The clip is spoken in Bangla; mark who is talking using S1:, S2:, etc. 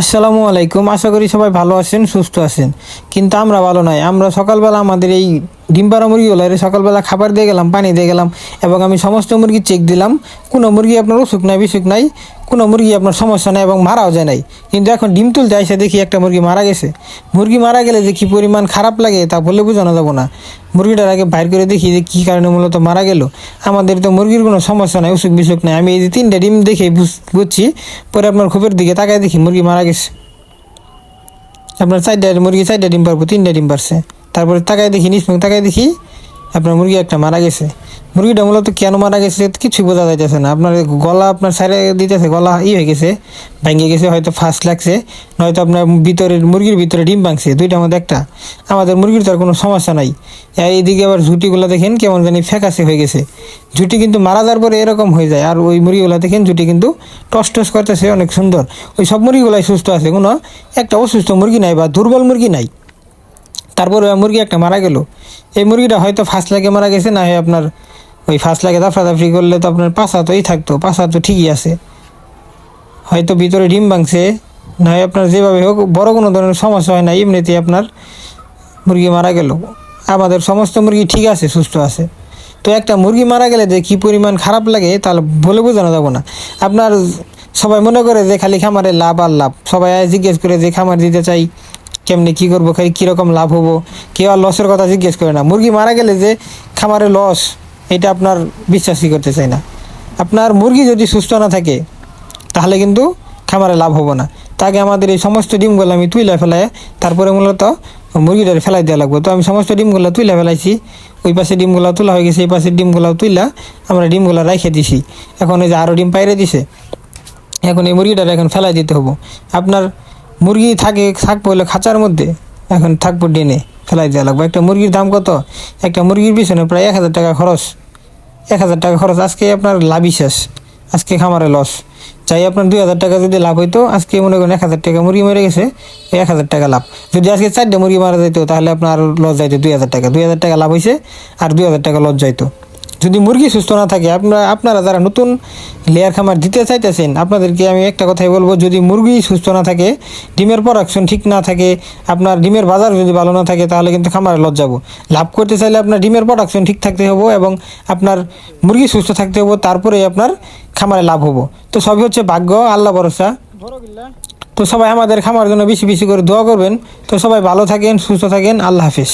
S1: আসসালামু আলাইকুম। আশা করি সবাই ভালো আছেন, সুস্থ আছেন। কিন্তু আমরা ভালো নয় আমরা সকালবেলা আমাদের এই ডিম পাড়া মুরগিগুলো সকালবেলা খাবার দিয়ে গেলাম, পানি দিয়ে গেলাম এবং আমি সমস্ত মুরগি চেক দিলাম। কোনো মুরগি আপনার অসুখ নাই, বিসুখ নাই। কোনো মুরগি আপনার সমস্যা নাই এবং মারাও যায় নাই। কিন্তু এখন ডিম তুলতে এসে দেখি একটা মুরগি মারা গেছে। মুরগি মারা গেলে যে কী পরিমাণ খারাপ লাগে তা বলে বোঝানো যাব না। মুরগিটার আগে বাইর করে দেখি যে কী কারণে মূলত মারা গেল। আমাদের তো মুরগির কোনো সমস্যা নাই, অসুখ বিসুখ নাই। আমি এই যে তিনটা ডিম দেখে বুঝ- বুঝছি, পরে আপনার খুবের দিকে তাকায় দেখি মুরগি মারা গেছে। আপনার চারটা মুরগি চারটা ডিম পারব, তিনটা ডিম পারছে। তারপরে তাকায় দেখি নিষ্পং তাকায় দেখি আপনার মুরগি একটা মারা গেছে। মুরগিটা মূলত কেন মারা গেছে কিছুই বোঝা যাইতেছে না। আপনার গলা আপনার সাইডে দিতেছে, গলা ই হয়ে গেছে, ভেঙে গেছে, হয়তো ফার্স্ট লাগছে, নয়তো আপনার ভিতরের মুরগির ভিতরে ডিম ভাঙছে দুইটার মধ্যে একটা। আমাদের মুরগির তো আর কোনো সমস্যা নাই। এইদিকে আবার ঝুটিগুলো দেখেন কেমন জানি ফ্যাকাসে হয়ে গেছে। ঝুটি কিন্তু মারা যাওয়ার পরে এরকম হয়ে যায়। আর ওই মুরগিগুলো দেখেন ঝুটি কিন্তু টস টস করতেছে, অনেক সুন্দর। ওই সব মুরগিগুলাই সুস্থ আছে, কোনো একটা অসুস্থ মুরগি নাই বা দুর্বল মুরগি নাই। তারপরে মুরগি একটা মারা গেল। এই মুরগিটা হয়তো ফার্স্ট লাগে মারা গেছে, না হয় আপনার ওই ফার্স্ট লাগে দাফড়াদাফড়ি করলে তো আপনার পাশা তোই থাকতো পাশা তো ঠিকই আছে। হয়তো ভিতরে ডিম ভাঙছে, না হয় আপনার যেভাবে হোক, বড় কোনো ধরনের সমস্যা হয় না, এমনিতেই আপনার মুরগি মারা গেল। আমাদের সমস্ত মুরগি ঠিক আছে, সুস্থ আছে। তো একটা মুরগি মারা গেলে যে কী পরিমাণ খারাপ লাগে তাহলে বলে বোঝানো যাব না। আপনার সবাই মনে করে যে খালি খামারে লাভ আর লাভ। সবাই জিজ্ঞেস করে যে খামার দিতে চাই, কেমনি কী করব খাই কীরকম লাভ হব? কেউ আর লসের কথা জিজ্ঞেস করে না। মুরগি মারা গেলে যে খামারে লস এটা আপনার বিশ্বাসই করতে চাই না। আপনার মুরগি যদি সুস্থ না থাকে, তাহলে কিন্তু খামারে লাভ হব না। তাকে আমাদের এই সমস্ত ডিমগুলো আমি তুইলা ফেলাই তারপরে মূলত মুরগিটারে ফেলাই দেওয়া লাগবে। তো আমি সমস্ত ডিমগুলো তুইলা ফেলাইছি। ওই পাশে ডিমগুলো তোলা হয়ে গেছে, এই পাশে ডিমগুলো তুইলা আমরা ডিমগুলো রেখে দিছি। এখন এই যে আরও ডিম পাইরে দিছে, এখন এই মুরগিটার এখন ফেলাই দিতে হব। আপনার মুরগি থাকে, থাকব হলো খাঁচার মধ্যে, এখন থাকব ডেনে ফেলাই দেওয়া লাগবে। একটা মুরগির দাম কত? একটা মুরগির পিছনে প্রায় এক হাজার টাকা খরচ। এক হাজার টাকা খরচ, আজকে আপনার লাভই শেষ, আজকে খামারে লস চাই আপনার দুই হাজার টাকা যদি লাভ হইতো, আজকে মনে করেন এক হাজার টাকা মুরগি মেরে গেছে এক হাজার টাকা লাভ। যদি আজকে চারটে মুরগি মারা যাইতো, তাহলে আপনার লস যাইতো দুই হাজার টাকা। দুই হাজার টাকা লাভ হয়েছে আর দুই হাজার টাকা লস যাইতো। যদি মুরগি সুস্থ না থাকে, আপনারা আপনারা যারা নতুন লেয়ার খামার দিতে চাইতেছেন, আপনাদেরকে আমি একটা কথাই বলব, যদি মুরগি সুস্থ না থাকে, ডিমের প্রোডাকশন ঠিক না থাকে, আপনার ডিমের বাজার যদি ভালো না থাকে, তাহলে কিন্তু খামারে লস যাব লাভ করতে চাইলে আপনার ডিমের প্রোডাকশন ঠিক থাকতে হব এবং আপনার মুরগি সুস্থ থাকতে হব, তারপরেই আপনার খামারে লাভ হব। তো সবই হচ্ছে ভাগ্য, আল্লাহ ভরসা। তো সবাই আমাদের খামার জন্য বেশি বেশি করে দোয়া করবেন। তো সবাই ভালো থাকেন, সুস্থ থাকেন, আল্লাহ হাফিজ।